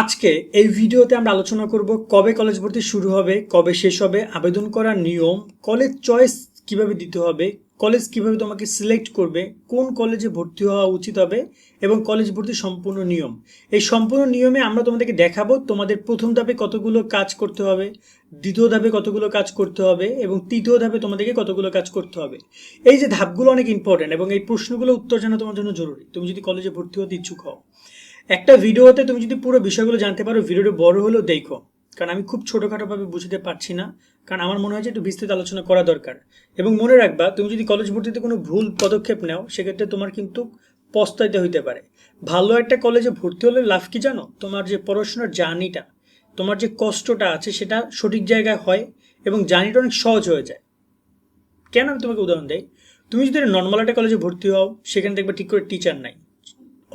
আজকে এই ভিডিওতে আমরা আলোচনা করব কবে কলেজ ভর্তি শুরু হবে, কবে শেষ হবে, আবেদন করার নিয়ম, কলেজ চয়েস কীভাবে দিতে হবে, কলেজ কীভাবে তোমাকে সিলেক্ট করবে, কোন কলেজে ভর্তি হওয়া উচিত হবে এবং কলেজ ভর্তির সম্পূর্ণ নিয়ম। এই সম্পূর্ণ নিয়মে আমরা তোমাদেরকে দেখাবো তোমাদের প্রথম ধাপে কতগুলো কাজ করতে হবে, দ্বিতীয় ধাপে কতগুলো কাজ করতে হবে এবং তৃতীয় ধাপে তোমাদেরকে কতগুলো কাজ করতে হবে। এই যে ধাপগুলো অনেক ইম্পর্ট্যান্ট এবং এই প্রশ্নগুলো উত্তর জানা তোমার জন্য জরুরি। তুমি যদি কলেজে ভর্তি হতে ইচ্ছুক হও। একটা ভিডিওতে তুমি যদি পুরো বিষয়গুলো জানতে পারো, ভিডিওটা বড় হলেও দেখো। কারণ আমি খুব ছোটোখাটোভাবে বুঝতে পারছি না। কারণ আমার মনে হয় যে একটু বিস্তৃত আলোচনা করা দরকার। এবং মনে রাখবা, তুমি যদি কলেজ ভর্তিতে কোনো ভুল পদক্ষেপ নাও, সেক্ষেত্রে তোমার কিন্তু পস্তাইতে হইতে পারে। ভালো একটা কলেজে ভর্তি হলে লাভ কি জানো? তোমার যে পড়াশোনার জার্নিটা তোমার যে কষ্টটা আছে, সেটা সঠিক জায়গায় হয় এবং জার্নিটা অনেক সহজ হয়ে যায়। কেন আমি তোমাকে উদাহরণ দেই? তুমি যদি নর্মাল একটা কলেজে ভর্তি হও, সেখানে দেখবে ঠিক করে টিচার নাই।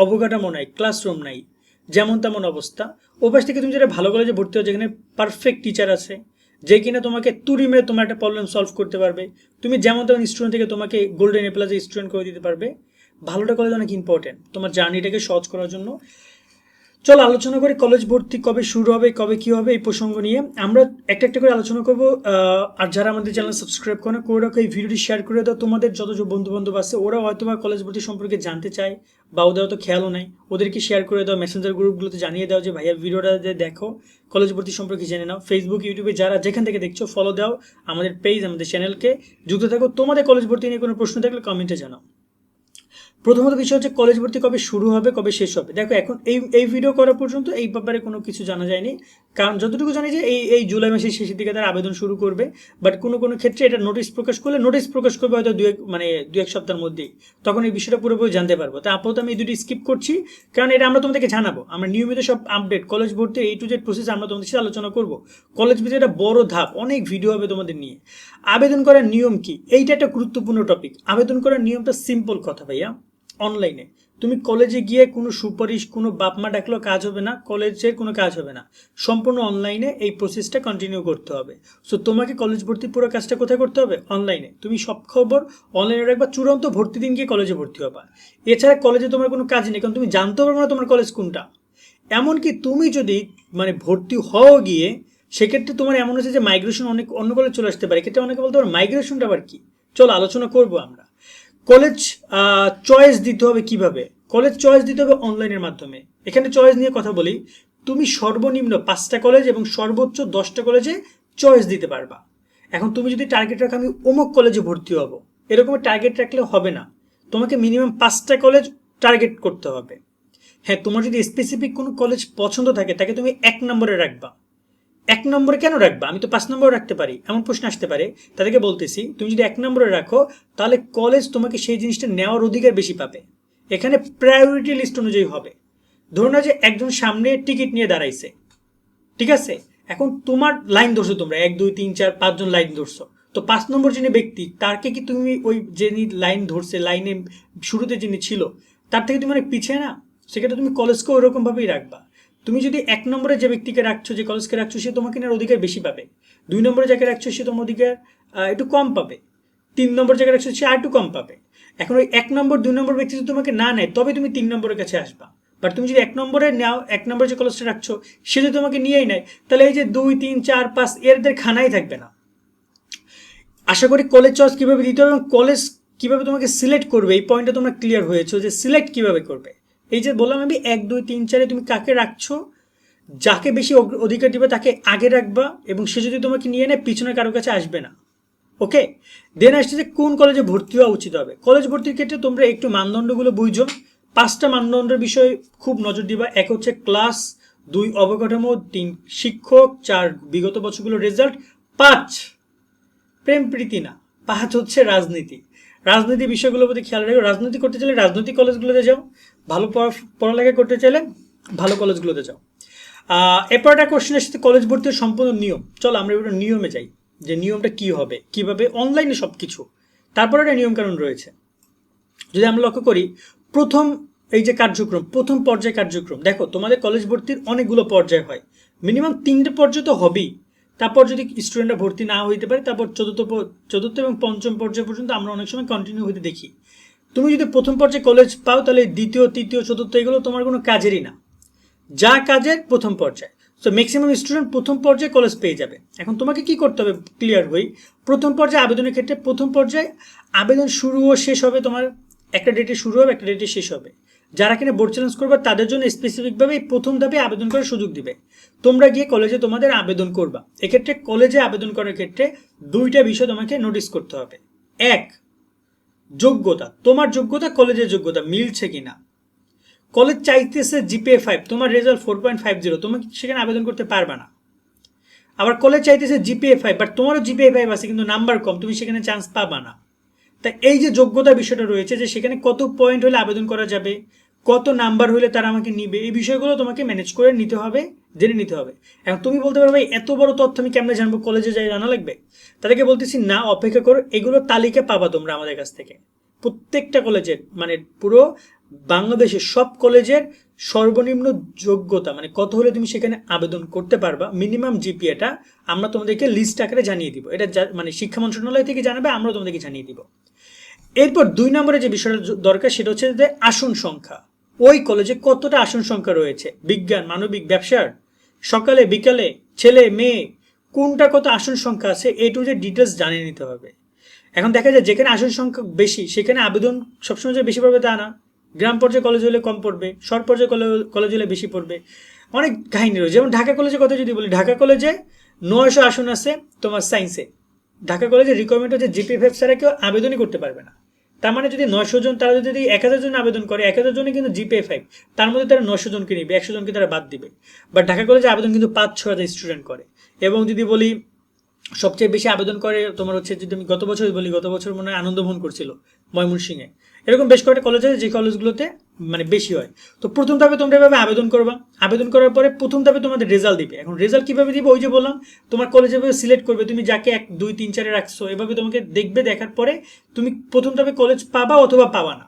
অবকাঠামো নাই ক্লাসরুম নাই, যেমন তেমন অবস্থা। ও পাশ থেকে তুমি যেটা ভালো কলেজে ভর্তি হও যেখানে পারফেক্ট টিচার আছে, যে কিনা তোমাকে তুড়ি মেরে তোমার একটা প্রবলেম সলভ করতে পারবে। তুমি যেমন তেমন স্টুডেন্ট থেকে তোমাকে গোল্ডেন এ প্লাসে স্টুডেন্ট করে দিতে পারবে। ভালোটা কলেজ অনেক ইম্পর্টেন্ট তোমার জার্নিটাকে সহজ করার জন্য। চলো আলোচনা করি, কলেজ ভর্তি কবে শুরু হবে, কবে কি হবে এই প্রসঙ্গ নিয়ে। আমরা একটা একটা করে আলোচনা করব আর যারা আমাদের চ্যানেল সাবস্ক্রাইব করে করে রাখো, এই ভিডিওটি শেয়ার করে দাও। তোমাদের যত বন্ধু বান্ধব আছে ওরা হয়তো বা কলেজ ভর্তি সম্পর্কে জানতে চায়, বা ওদের হয়তো খেয়ালও নাই। ওদেরকে শেয়ার করে দাও মেসেঞ্জার গ্রুপগুলোতে জানিয়ে দাও যে, ভাইয়া, ভিডিওটা যে দেখো, কলেজ ভর্তি সম্পর্কে জেনে নাও। ফেসবুক ইউটিউবে যারা যেখান থেকে দেখছ ফলো দাও আমাদের পেজ আমাদের চ্যানেলকে যুক্ত থাকো। তোমাদের কলেজ ভর্তি নিয়ে কোনো প্রশ্ন থাকলে কমেন্টে জানাও। প্রথমত বিষয় হচ্ছে কলেজ ভর্তি কবে শুরু হবে, কবে শেষ হবে? দেখো, এখন এই এই ভিডিও করা পর্যন্ত এই ব্যাপারে কোনো কিছু জানা যায়নি। কারণ যতটুকু জানি যে এই এই জুলাই মাসের শেষের দিকে তারা আবেদন শুরু করবে বাট কোনো কোনো ক্ষেত্রে এটা নোটিশ প্রকাশ করলে নোটিশ প্রকাশ করবে হয়তো দু এক মানে দু এক সপ্তাহের মধ্যেই। তখন এই বিষয়টা পুরোপুরি জানতে পারব। তা আপাতত আমি এই দুটি স্কিপ করছি, কারণ এটা আমরা তোমাদেরকে জানাব। আমরা নিয়মিত সব আপডেট কলেজ ভর্তি, এই টু জেড প্রসেস আমরা তোমাদের সাথে আলোচনা করব। কলেজ ভর্তি একটা বড় ধাপ, অনেক ভিডিও হবে তোমাদের নিয়ে। আবেদন করার নিয়ম কি? এইটা একটা গুরুত্বপূর্ণ টপিক আবেদন করার নিয়মটা সিম্পল কথা ভাইয়া। অনলাইনে তুমি কলেজে গিয়ে কোনো সুপারিশ, কোনো বাপমা ডাকলেও কাজ হবে না কলেজের কোনো কাজ হবে না। সম্পূর্ণ অনলাইনে এই প্রসেসটা কন্টিনিউ করতে হবে। সো তোমাকে কলেজ ভর্তি পুরো কাজটা কোথায় করতে হবে? অনলাইনে তুমি সব খবর অনলাইনে রাখবা, চূড়ান্ত ভর্তি দিন গিয়ে কলেজে ভর্তি হবা। এছাড়া কলেজে তোমার কোনো কাজ নেই, কারণ তুমি জানতে পারবে না তোমার কলেজ কোনটা। এমনকি তুমি যদি মানে ভর্তি হও গিয়ে, সেক্ষেত্রে তোমার এমন হচ্ছে যে মাইগ্রেশন অনেক অন্য কলেজ চলে আসতে পারে। ক্ষেত্রে অনেকে বলতে পারে মাইগ্রেশনটা আবার কি? চলো, আলোচনা করব আমরা। কলেজ চয়েস দিতে হবে কীভাবে? কলেজ চয়েস দিতে হবে অনলাইনের মাধ্যমে। এখানে চয়েস নিয়ে কথা বলি। তুমি সর্বনিম্ন পাঁচটা কলেজ এবং সর্বোচ্চ দশটা কলেজে চয়েস দিতে পারবা। এখন তুমি যদি টার্গেট রাখো, আমি অমুক কলেজে ভর্তি হব। এরকম টার্গেট রাখলে হবে না। তোমাকে মিনিমাম পাঁচটা কলেজ টার্গেট করতে হবে। হ্যাঁ তোমার যদি স্পেসিফিক কোনো কলেজ পছন্দ থাকে, তাকে তুমি এক নম্বরে রাখবা। এক নম্বরে কেন রাখবা? আমি তো পাঁচ নম্বরে রাখতে পারি। এমন প্রশ্ন আসতে পারে। তাদেরকে বলতেছি, তুমি যদি এক নম্বরে রাখো, তাহলে কলেজ তোমাকে সেই জিনিসটা নেওয়ার অধিকার বেশি পাবে। এখানে প্রায়োরিটি লিস্ট অনুযায়ী হবে। ধরুন যে একজন সামনে টিকিট নিয়ে দাঁড়াইছে। ঠিক আছে? এখন তোমার লাইন ধরছো তোমরা। এক, দুই, তিন, চার পাঁচজন লাইন ধরছো। তো পাঁচ নম্বর যিনি ব্যক্তি, তারকে কি তুমি ওই যিনি লাইন ধরছে লাইনে শুরুতে যিনি ছিল, তার থেকে তুমি অনেক পিছিয়ে না? সেক্ষেত্রে তুমি কলেজকে ওরকমভাবেই রাখবা। তুমি যদি এক নম্বরে যে ব্যক্তিকে রাখছো, যে কলেজকে রাখছো, সে তোমাকে নেওয়ার অধিকার বেশি পাবে। দুই নম্বরে যাকে রাখছো, সে তোমার অধিকার একটু কম পাবে। তিন নম্বর জায়গায় রাখছো, সে আর একটু কম পাবে। এখন ওই এক নম্বর, দুই নম্বর ব্যক্তি যদি তোমাকে না নেয়, তবে তুমি তিন নম্বরের কাছে আসবা। বাট তুমি যদি এক নম্বরে নাও, এক নম্বরে যে কলেজটা রাখছো, সে যদি তোমাকে নিয়েই নেয়, তাহলে এই যে দুই, তিন, চার, পাঁচ এরদের খানাই থাকবে না। আশা করি কলেজ চয়েস কীভাবে দিতে হবে এবং কলেজ কীভাবে তোমাকে সিলেক্ট করবে, এই পয়েন্টটা তোমরা ক্লিয়ার হয়েছো যে সিলেক্ট কীভাবে করবে। এই যে বললাম আমি, এক, দুই, তিন, চারে তুমি কাকে রাখছো? যাকে বেশি অধিকার দিবে তাকে আগে রাখবা এবং সে যদি তোমাকে নিয়ে নেয়, পিছনে কারোর কাছে আসবে না। ওকে? দেন আসছে যে কোন কলেজে ভর্তি হওয়া উচিত হবে? কলেজ ভর্তির ক্ষেত্রে তোমরা একটু মানদণ্ডগুলো বুঝো। পাঁচটা মানদণ্ডের বিষয়ে খুব নজর দিবা। এক হচ্ছে ক্লাস দুই, অবকাঠামো, তিন, শিক্ষক, চার, বিগত বছরগুলোর রেজাল্ট পাঁচ, প্রেম, প্রীতি না। পাঁচ হচ্ছে রাজনীতি। রাজনীতি বিষয়গুলোর প্রতি খেয়াল রাখো, রাজনীতি করতে চাইলে রাজনৈতিক কলেজগুলোতে যাও, ভালো পড়ালেখা করতে চাইলে ভালো কলেজগুলোতে যাও। এরপর একটা কোশ্চেন এসেছে কলেজ ভর্তির সম্পূর্ণ নিয়ম। চলো আমরা এবার নিয়মে যাই, যে নিয়মটা কি হবে, কীভাবে অনলাইনে সব কিছু তারপরে একটা নিয়মকানুন রয়েছে। যদি আমরা লক্ষ্য করি, প্রথম এই যে কার্যক্রম, প্রথম পর্যায় কার্যক্রম, দেখো তোমাদের কলেজ ভর্তির অনেকগুলো পর্যায় হয়। মিনিমাম তিনটে পর্যায় তো হবেই। তারপর যদি স্টুডেন্টরা ভর্তি না হইতে পারে, তারপর চতুর্থ চতুর্থ এবং পঞ্চম পর্যায় পর্যন্ত আমরা অনেক সময় কন্টিনিউ হইতে দেখি। তুমি যদি প্রথম পর্যায়ে কলেজ পাও, তাহলে দ্বিতীয়, তৃতীয়, চতুর্থ এগুলো তোমার কোনো কাজেরই না। যা কাজের প্রথম পর্যায়ে। সো ম্যাক্সিমাম স্টুডেন্ট প্রথম পর্যায়ে কলেজ পেয়ে যাবে। এখন তোমাকে কি করতে হবে ক্লিয়ার হই? প্রথম পর্যায়ে আবেদনের ক্ষেত্রে প্রথম পর্যায়ে আবেদন শুরু ও শেষ হবে তোমার, একটা ডেটে শুরু হবে, একটা ডেটে শেষ হবে। যারা কিনা বোর্ড চ্যালেঞ্জ করবে, তাদের জন্য স্পেসিফিকভাবে প্রথম ধাপে আবেদন করার সুযোগ দিবে। তোমরা গিয়ে কলেজে তোমাদের আবেদন করবা। এক্ষেত্রে কলেজে আবেদন করার ক্ষেত্রে দুইটা বিষয় তোমাকে নোটিস করতে হবে। এক, যোগ্যতা। তোমার যোগ্যতা কলেজের যোগ্যতা, মিলছে কিনা? কলেজ চাইতেছে জিপিএ ফাইভ তোমার result four point five zero তুমি সেখানে আবেদন করতে পারবে না। আবার কলেজ চাইতেছে জিপিএ ফাইভ বাট তোমারও জিপিএ ফাইভ আছে, কিন্তু নাম্বার কম, তুমি সেখানে চান্স পাবা না। তা এই যে যোগ্যতা বিষয়টা রয়েছে, যে সেখানে কত পয়েন্ট হলে আবেদন করা যাবে কত নাম্বার হলে তারা আমাকে নিবে? এই বিষয়গুলো তোমাকে ম্যানেজ করে নিতে হবে, জেনে নিতে হবে। এখন তুমি বলতে পারবে ভাই, এত বড় তথ্য আমি কেমনে জানব? কলেজে যাই জানা লাগবে? তাদেরকে বলতেছি, না, অপেক্ষা করো, এগুলো তালিকা পাবা তোমরা আমাদের কাছ থেকে। প্রত্যেকটা কলেজের মানে পুরো বাংলাদেশের সব কলেজের সর্বনিম্ন যোগ্যতা মানে কত হলে তুমি সেখানে আবেদন করতে পারবা, মিনিমাম জিপিএটা আমরা তোমাদেরকে লিস্ট আকারে জানিয়ে দিব। এটা মানে শিক্ষা মন্ত্রণালয় থেকে জানাবে আমরা তোমাদেরকে জানিয়ে দিব। এরপর দুই নম্বরে যে বিষয়টা দরকার, সেটা হচ্ছে যে আসন সংখ্যা। ওই কলেজে কতটা আসন সংখ্যা রয়েছে? বিজ্ঞান, মানবিক, ব্যবসার? সকালে, বিকালে, ছেলে, মেয়ে, কোনটা কত আসন সংখ্যা আছে? এ টু যে ডিটেলস জানিয়ে নিতে হবে। এখন দেখা যায় যেখানে আসন সংখ্যা বেশি, সেখানে আবেদন সবসময় যে বেশি পড়বে তা না। গ্রাম পর্যায়ে কলেজ হলে কম পড়বে, শহর পর্যায়ে কলেজ হলে বেশি পড়বে। অনেক কাহিনী রয়েছে। যেমন ঢাকা কলেজের কথা যদি বলি, ঢাকা কলেজে নয়শো আসন আছে তোমার সায়েন্সে ঢাকা কলেজের রিকোয়ারমেন্ট হচ্ছে জিপিএফএফ ছাড়া কেউ আবেদনই করতে পারবে না। তার মানে যদি নয়শো জন, তারা যদি এক হাজার জন আবেদন করে, এক হাজার জনে কিন্তু জিপে ফাইভ তার মধ্যে তারা নয়শো জনকে নিবে, একশো জনকে তারা বাদ দিবে। বা ঢাকা কলেজে আবেদন কিন্তু পাঁচ ছ হাজার স্টুডেন্ট করে। এবং যদি বলি, সবচেয়ে বেশি আবেদন করে তোমার হচ্ছে, যদি আমি গত বছর বলি, গত বছর মনে হয় আনন্দমোহন করছিল ময়মনসিংহে। এরকম বেশ কয়েকটা কলেজ আছে যে কলেজগুলোতে মানে বেশি হয়। তো প্রথম ধাপে তোমরা এভাবে আবেদন করবা। আবেদন করার পরে প্রথম ধাপে তোমাদের রেজাল্ট দিবে। এখন রেজাল্ট কীভাবে দিবে ওই যে বললাম, তোমার কলেজ সিলেক্ট করবে। তুমি যাকে এক, দুই, তিন, চারে রাখছো, এভাবে তোমাকে দেখবে, দেখার পরে তুমি প্রথম ধাপে কলেজ পাবা অথবা পাবা না।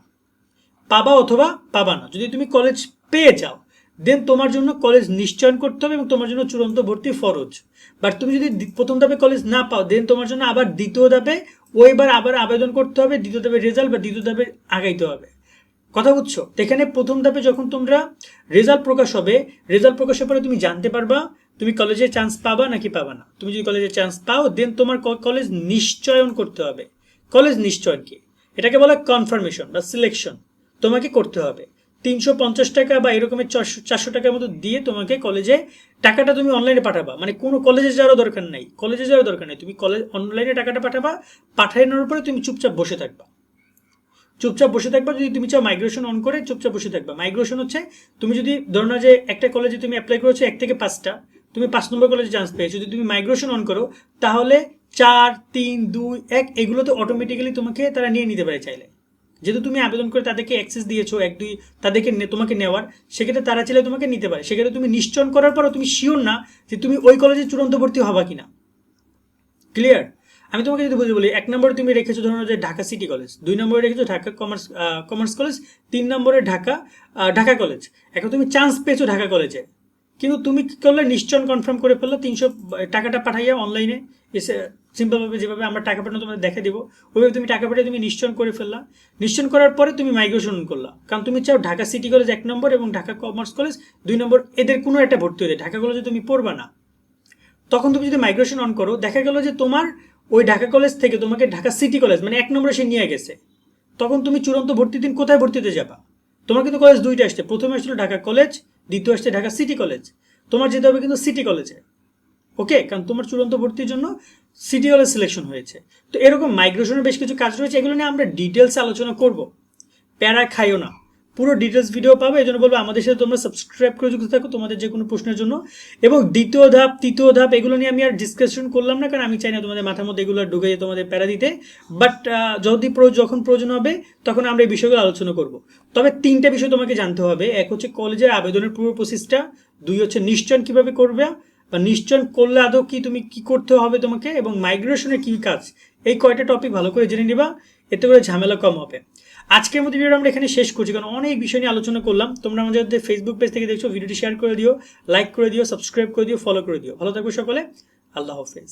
পাবা অথবা পাবা না। যদি তুমি কলেজ পেয়ে যাও দেন তোমার জন্য কলেজ নিশ্চয়ন করতে হবে এবং তোমার জন্য চূড়ান্ত ভর্তি ফরজ। বাট তুমি যদি প্রথম ধাপে কলেজ না পাও দেন তোমার জন্য আবার দ্বিতীয় ধাপে ওইবার আবার আবেদন করতে হবে, দ্বিতীয় ধাপে রেজাল্ট বা দ্বিতীয় ধাপে আগাইতে হবে। কথা বুঝছ? এখানে প্রথম ধাপে যখন তোমরা রেজাল্ট প্রকাশ হবে রেজাল্ট প্রকাশের পরে তুমি জানতে পারবা, তুমি কলেজে চান্স পাবা নাকি পাবা না। তুমি যদি কলেজে চান্স পাও দেন তোমার কলেজ নিশ্চয়ন করতে হবে। কলেজ নিশ্চয়ন কি? এটাকে বলা কনফার্মেশন বা সিলেকশন তোমাকে করতে হবে। তিনশো পঞ্চাশ টাকা বা এরকমের চারশো চারশো টাকার মতো দিয়ে তোমাকে কলেজে টাকাটা তুমি অনলাইনে পাঠাবা। মানে কোনো কলেজে যাওয়ারও দরকার নাই। কলেজে যাওয়ার দরকার নেই। তুমি কলেজ অনলাইনে টাকাটা পাঠাবা, পাঠানোর পরে তুমি চুপচাপ বসে থাকবা। চুপচাপ বসে থাকবা যদি তুমি চাও মাইগ্রেশন অন করে চুপচাপ বসে থাকবা। মাইগ্রেশন হচ্ছে তুমি যদি ধরো না যে একটা কলেজে তুমি অ্যাপ্লাই করেছ এক থেকে পাঁচটা, তুমি পাঁচ নম্বর কলেজে চান্স পেয়েছ। যদি তুমি মাইগ্রেশন অন করো, তাহলে চার, তিন, দুই, এক, এগুলোতে অটোমেটিক্যালি তোমাকে তারা নিয়ে নিতে পারে চাইলে। যেহেতু তুমি আবেদন করে তাদেরকে অ্যাক্সেস দিয়েছ, এক, দুই, তাদেরকে তোমাকে নেওয়ার, সেক্ষেত্রে তারা চাইলে তোমাকে নিতে পারে। সেক্ষেত্রে তুমি নিশ্চয়ন করার পরও তুমি শিওর না যে তুমি ওই কলেজে চূড়ান্ত ভর্তি হবা কিনা। ক্লিয়ার আমি তোমাকে যদি বুঝে বলি, এক নম্বরে তুমি রেখেছো ধরো যে ঢাকা সিটি কলেজ দুই নম্বরে রেখেছো ঢাকা কমার্স কমার্স কলেজ তিন নম্বরে ঢাকা ঢাকা কলেজ এখন তুমি চান্স পেয়েছ ঢাকা কলেজে কিন্তু তুমি কি করলে? নিশ্চয়ন কনফার্ম করে ফেলল, তিনশো টাকাটা পাঠাইয়া অনলাইনে এসে সিম্পলভাবে যেভাবে আমরা টাকা পাঠানো তোমাদের দেখে দেবো, ওইভাবে তুমি টাকা পাঠিয়ে তুমি নিশ্চয়ন করে ফেললা। নিশ্চয়ন করার পরে তুমি মাইগ্রেশন করলা। কারণ তুমি চাও ঢাকা সিটি কলেজ এক নম্বর এবং ঢাকা কমার্স কলেজ দুই নম্বর, এদের কোনো একটা ভর্তি হতে ঢাকা কলেজে তুমি পড়বা না। তখন তুমি যদি মাইগ্রেশন অন করো, দেখা গেলো যে তোমার ওই ঢাকা কলেজ থেকে তোমাকে ঢাকা সিটি কলেজ মানে এক নম্বরে সে নিয়ে গেছে। তখন তুমি চূড়ান্ত ভর্তি দিন কোথায় ভর্তিতে যাবা? তোমার কিন্তু কলেজ দুইটা আসছে। প্রথমে আসছিল ঢাকা কলেজ, দ্বিতীয় আসছে ঢাকা সিটি কলেজ। তোমার যেতে হবে কিন্তু সিটি কলেজে। ওকে? কারণ তোমার চূড়ান্ত ভর্তির জন্য সিটি কলেজ সিলেকশন হয়েছে। তো এরকম মাইগ্রেশনের বেশ কিছু কাজ রয়েছে, এগুলো নিয়ে আমরা ডিটেলস আলোচনা করব। প্যারা খাইও না। পুরো ডিটেলস ভিডিও পাবে এই জন্য বলব আমাদের সাথে তোমরা সাবস্ক্রাইব করে যুক্ত থাকো তোমাদের যে কোনো প্রশ্নের জন্য। এবং দ্বিতীয় ধাপ, তৃতীয় ধাপ, এগুলো নিয়ে আমি আর ডিসকাশন করলাম না, কারণ আমি চাই না তোমাদের মাথার মধ্যে এগুলো ঢুকে তোমাদের প্যারা দিতে। বাট যদি যখন প্রয়োজন হবে, তখন আমরা এই বিষয়গুলো আলোচনা করব। তবে তিনটা বিষয় তোমাকে জানতে হবে। এক হচ্ছে কলেজের আবেদনের পুরো প্রসেসটা, দুই হচ্ছে নিশ্চয়ন কীভাবে করবে, বা নিশ্চয়ন করলে আদৌ কি তুমি কি করতে হবে তোমাকে, এবং মাইগ্রেশনের কি কাজ, এই কয়টা টপিক ভালো করে জেনে নিবা, এতে করে ঝামেলা কম হবে। আজকের মতো ভিডিওটা আমরা এখানে শেষ করছি, কারণ অনেক বিষয় নিয়ে আলোচনা করলাম। তোমরা আমাদের ফেসবুক পেজ থেকে দেখছ, ভিডিওটি শেয়ার করে দিও লাইক করে দিও সাবস্ক্রাইব করে দিও ফলো করে দিও। ভালো থাকবে সকলে, আল্লাহ হাফেজ।